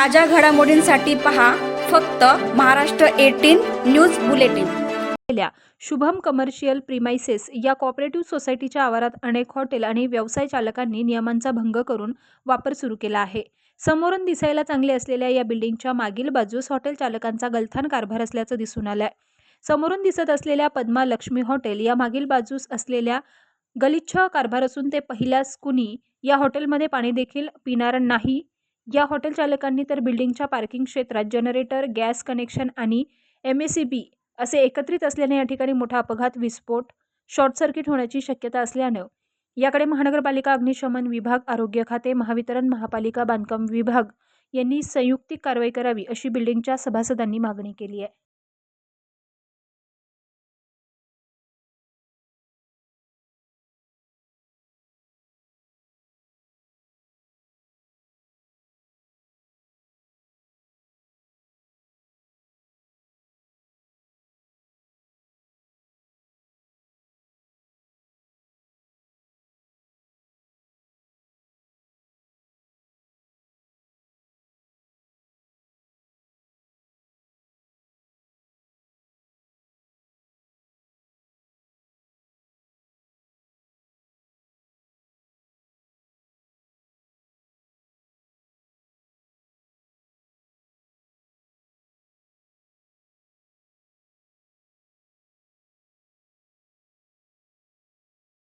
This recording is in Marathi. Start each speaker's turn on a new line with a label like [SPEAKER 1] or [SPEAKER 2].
[SPEAKER 1] ताज्या घडामोडींसाठी पहा फक्त महाराष्ट्र एटीन न्यूज बुलेटिन.
[SPEAKER 2] असलेल्या शुभम कमर्शियल प्रिमायसेस या कॉपरेटिव्ह सोसायटीच्या आवारात अनेक हॉटेल आणि व्यवसाय चालकांनी नियमांचा भंग करून वापर सुरू केला आहे. समोरून दिसायला चांगले असलेल्या या बिल्डिंगच्या मागील बाजूस हॉटेल चालकांचा गलथान कारभार असल्याचं दिसून आलंय. समोरून दिसत असलेल्या पद्मा लक्ष्मी हॉटेल या मागील बाजूस असलेल्या गलिच्छ कारभार असून ते पहिल्याच कुणी या हॉटेलमध्ये पाणी देखील पिणार नाही या हॉटेल चालकांनी तर बिल्डिंगच्या पार्किंग क्षेत्रात जनरेटर गॅस कनेक्शन आणि एम एस सी बी असे एकत्रित असल्याने या ठिकाणी मोठा अपघात विस्फोट शॉर्ट सर्किट होण्याची शक्यता असल्यानं याकडे महानगरपालिका अग्निशमन विभाग आरोग्य खाते महावितरण महापालिका बांधकाम विभाग यांनी संयुक्तिक कारवाई करावी अशी बिल्डिंगच्या सभासदांनी मागणी केली आहे.